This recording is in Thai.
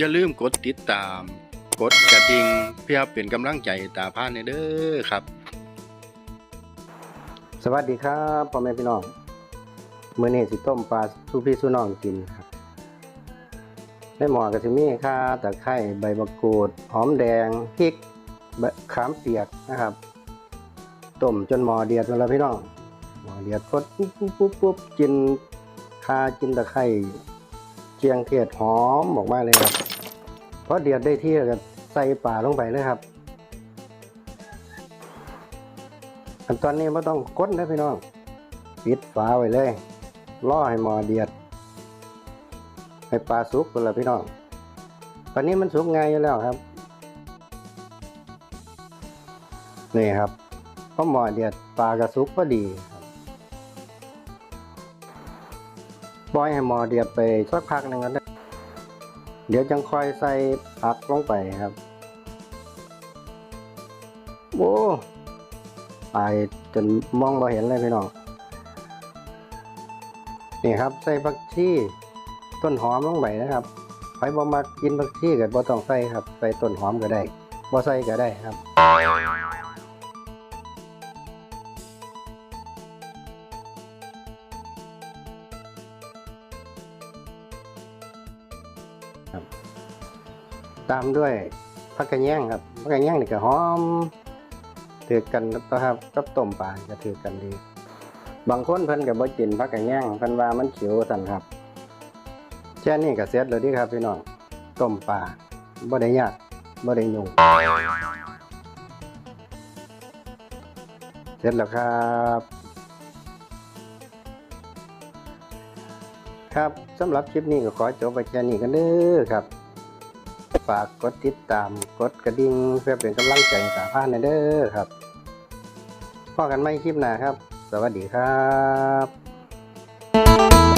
อย่าลืมกดติดตาม กดกระดิ่งเพื่อเป็นกำลังใจตาพานในเด้อครับ สวัสดีครับพ่อแม่พี่น้องมื้อนี้สิต้มปลาสู้พี่สู้น้องกินครับในหมอก็สิมีข่าตะไคร้ใบมะกรูดหอมแดงพริกขามเปียกนะครับต้มจนหมอเดือดแล้วพี่น้องหมอเดือดพดปุ๊บปุ๊บปุ๊บปุ๊บกินข่ากินตะไคร้ เจียงเทศหอมออกมาเลยครับพอเดือดได้ที่ก็ใส่ปลาลงไปเลยครับอันตอนนี้ไม่ต้องกดนะพี่น้องปิดฝาไว้เลยรอให้หมอเดือดให้ปลาสุกกันละพี่น้องตอนนี้มันสุกง่ายอยู่แล้วครับนี่ครับพอหมอเดือดปลากระสุกก็ดีครับ ปล่อยให้หมอเดือดไปสักพักหนึ่งก็ได้เดี๋ยวจังค่อยใส่ผักลงไปครับโอ้ตายจนมองบ่เห็นเลยพี่น้องนี่ครับใส่ผักชีต้นหอมลงไปนะครับใครบ่มากินผักชีก็บ่ต้องใส่ครับใส่ต้นหอมก็ได้บ่ใส่ก็ได้ครับ ครับ ตามด้วยผักกระแยงครับผักกระแยงนี่ก็หอมถือกันนะครับกับต้มปลาจะถือกันดี บางคนเพิ่นก็บ่กินผักกระแยงเพิ่นว่ามันเขียวสั่นครับแค่นี้ก็เสร็จแล้วดีครับพี่น้องต้มปลาบ่ได้ยากบ่ได้ยุ่งเสร็จแล้วครับ ครับสำหรับคลิปนี้ก็ขอจบไปแค่นี้กันเด้อครับ ฝากกดติดตามกดกระดิ่งเพื่อเป็นกำลังใจให้สาพานในเด้อครับพอกันไม่คลิปหน้าครับ สวัสดีครับ